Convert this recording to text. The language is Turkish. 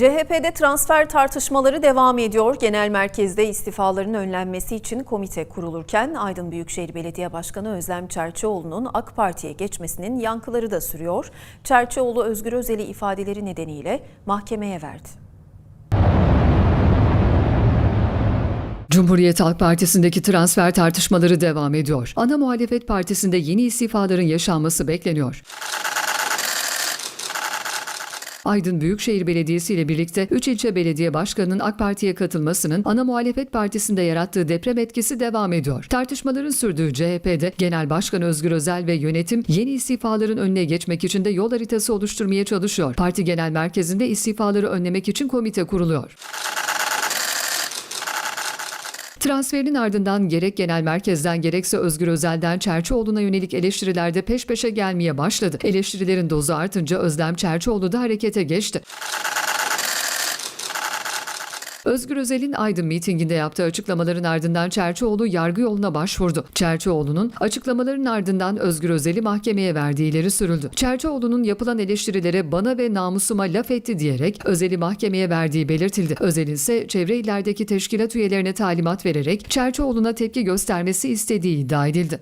CHP'de transfer tartışmaları devam ediyor. Genel merkezde istifaların önlenmesi için komite kurulurken Aydın Büyükşehir Belediye Başkanı Özlem Çerçioğlu'nun AK Parti'ye geçmesinin yankıları da sürüyor. Çerçioğlu Özgür Özel'i ifadeleri nedeniyle mahkemeye verdi. Cumhuriyet Halk Partisi'ndeki transfer tartışmaları devam ediyor. Ana muhalefet partisinde yeni istifaların yaşanması bekleniyor. Aydın Büyükşehir Belediyesi ile birlikte 3 ilçe belediye başkanının AK Parti'ye katılmasının ana muhalefet partisinde yarattığı deprem etkisi devam ediyor. Tartışmaların sürdüğü CHP'de Genel Başkan Özgür Özel ve yönetim yeni istifaların önüne geçmek için de yol haritası oluşturmaya çalışıyor. Parti Genel Merkezi'nde istifaları önlemek için komite kuruluyor. Transferin ardından gerek genel merkezden gerekse Özgür Özel'den Çerçioğlu'na yönelik eleştiriler de peş peşe gelmeye başladı. Eleştirilerin dozu artınca Özlem Çerçioğlu da harekete geçti. Özgür Özel'in Aydın mitinginde yaptığı açıklamaların ardından Çerçioğlu yargı yoluna başvurdu. Çerçioğlu'nun açıklamaların ardından Özgür Özel'i mahkemeye verdiği ileri sürüldü. Çerçioğlu'nun yapılan eleştirilere bana ve namusuma laf etti diyerek Özel'i mahkemeye verdiği belirtildi. Özel'in ise çevre illerdeki teşkilat üyelerine talimat vererek Çerçioğlu'na tepki göstermesi istediği iddia edildi.